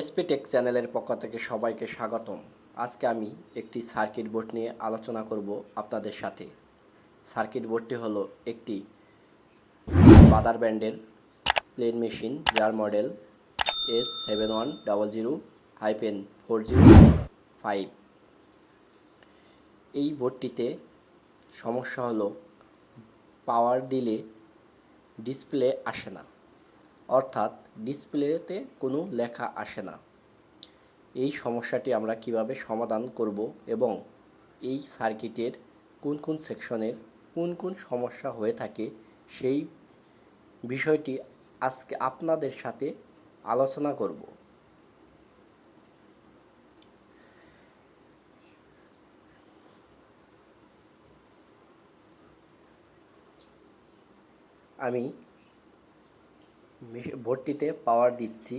এসপিটেক চ্যানেলের পক্ষ থেকে সবাইকে স্বাগতম। আজকে আমি একটি সার্কিট বোর্ড নিয়ে আলোচনা করব আপনাদের সাথে। সার্কিট বোর্ডটি হলো একটি বাদার ব্যান্ডের প্লেন মেশিন, যার model S seven one double zero hyphen four zero five এই বোর্ডটিতে সমস্যা হলো পাওয়ার দিলে ডিসপ্লে আসে না। অর্থাৎ ডিসপ্লেতে কোনো লেখা আসে না। এই সমস্যাটি আমরা কীভাবে সমাধান করব এবং এই সার্কিটের কোন কোন সেকশনের কোন কোন সমস্যা হয়ে থাকে সেই বিষয়টি আজকে আপনাদের সাথে আলোচনা করব। আমি বোর্ডটিতে পাওয়ার দিচ্ছি।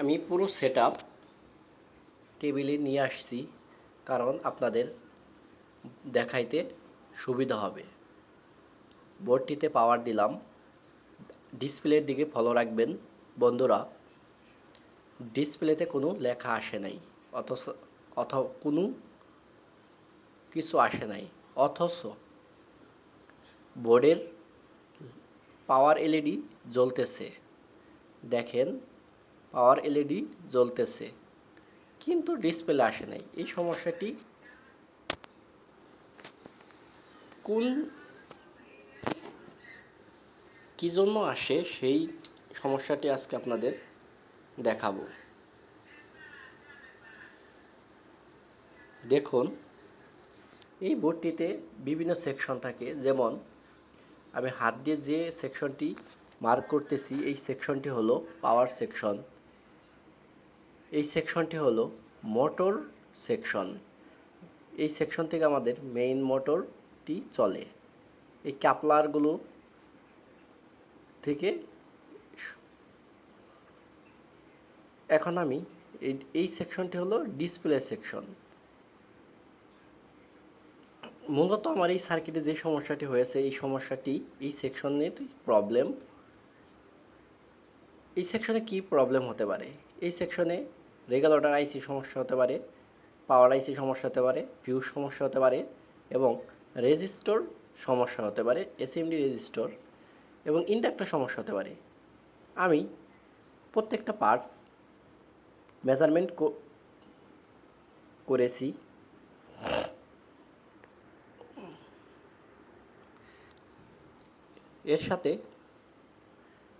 আমি পুরো সেট আপ টেবিলে নিয়ে আসছি, কারণ আপনাদের দেখাইতে সুবিধা হবে। বোর্ডটিতে পাওয়ার দিলাম। ডিসপ্লের দিকে ফলো রাখবেন, বন্ধুরা। ডিসপ্লেতে কোনো লেখা আসে নাই, অথচ, অথ, কোনো কিছু আসে নাই, অথচ বোর্ডের পাওয়ার এলইডি জ্বলতেছে। দেখেন, পাওয়ার এলইডি জ্বলতেছে। কিন্তু ডিসপ্লে আসে নাই। এই সমস্যাটি কোন কী জন্য আসে, সেই সমস্যাটি আজকে আপনাদের দেখাবো। দেখুন, এই বোর্ডটিতে বিভিন্ন সেকশন থাকে। যেমন আমি হাত দিয়ে যে সেকশনটি মার্ক করতেছি, এই সেকশনটি হলো পাওয়ার সেকশন এই সেকশনটি হলো মোটর সেকশন এই সেকশন থেকে আমাদের মেইন মোটরটি চলে। এই ক্যাপলারগুলো থেকে এখন আমি এই সেকশনটি হলো ডিসপ্লে সেকশন মূলত আমার এই সার্কিটে যে সমস্যাটি হয়েছে, এই সমস্যাটি, এই সেকশনের প্রবলেম এই সেকশনে কি প্রবলেম হতে পারে? এই সেকশনে রেগুলেটর আইসি সমস্যা হতে পারে পাওয়ার আইসি সমস্যা হতে পারে ফিউজ সমস্যা হতে পারে এবং রেজিস্টর সমস্যা হতে পারে এসএমডি রেজিস্টর এবং ইন্ডাক্টর সমস্যা হতে পারে। আমি প্রত্যেকটা পার্টস মেজারমেন্ট করেছি। এর সাথে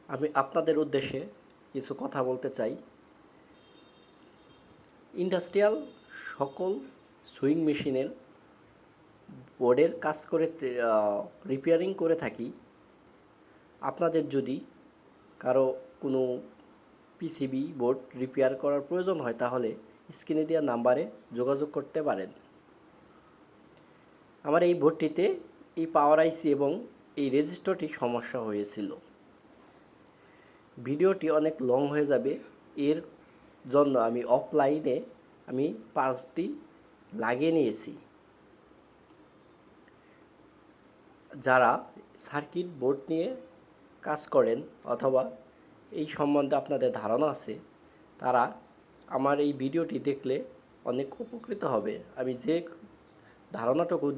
আমি আপনাদের উদ্দেশ্যে কিছু কথা বলতে চাই। ইন্ডাস্ট্রিয়াল সকল সুইং মেশিনের বোর্ডের কাজ করে রিপেয়ারিং করে থাকি। আপনাদের যদি কারও কোনো পিসিবি বোর্ড রিপেয়ার করার প্রয়োজন হয়, তাহলে স্ক্রিনে দেওয়া নাম্বারে যোগাযোগ করতে পারেন। আমার এই বোর্ডটিতে এই পাওয়ার আইসি এবং এই রেজিস্টারটি সমস্যা হয়েছিল। ভিডিওটি অনেক লং হয়ে যাবে। এর জন্য আমি অফলাইনে আমি পার্সটি লাগিয়ে নিয়েছি। যারা সার্কিট বোর্ড নিয়ে কাজ করেন অথবা এই সম্বন্ধে আপনাদের ধারণা আছে, তারা আমার এই ভিডিওটি দেখলে অনেক উপকৃত হবে। আমি যে ধারণাটুকু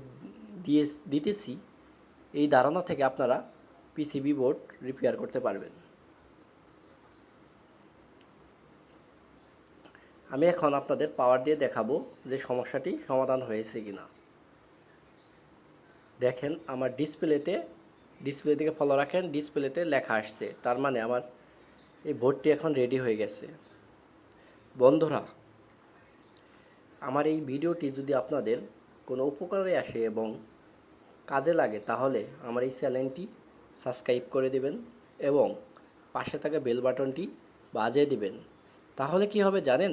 দিয়ে দিতেছি এই ধারণা থেকে আপনারা পিসিবি বোর্ড রিপেয়ার করতে পারবেন। আমি এখন আপনাদের পাওয়ার দিয়ে দেখাবো যে সমস্যাটি সমাধান হয়েছে কিনা। দেখেন, আমার ডিসপ্লেতে ডিসপ্লে দিকে ফলো রাখেন ডিসপ্লেতে লেখা আসছে। তার মানে আমার এই বোর্ডটি এখন রেডি হয়ে গেছে। বন্ধুরা, আমার এই ভিডিওটি যদি আপনাদের কোনো উপকারে আসে এবং কাজে লাগে, তাহলে আমার এই চ্যানেলটি সাবস্ক্রাইব করে দেবেন এবং পাশে থাকা বেল বাটনটি বাজিয়ে দেবেন। তাহলে কি হবে জানেন?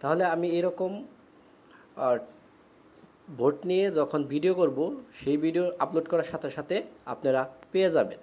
তাহলে আমি এরকম ভোট নিয়ে যখন ভিডিও করব, সেই ভিডিও আপলোড করার সাথে সাথে আপনারা পেয়ে যাবেন।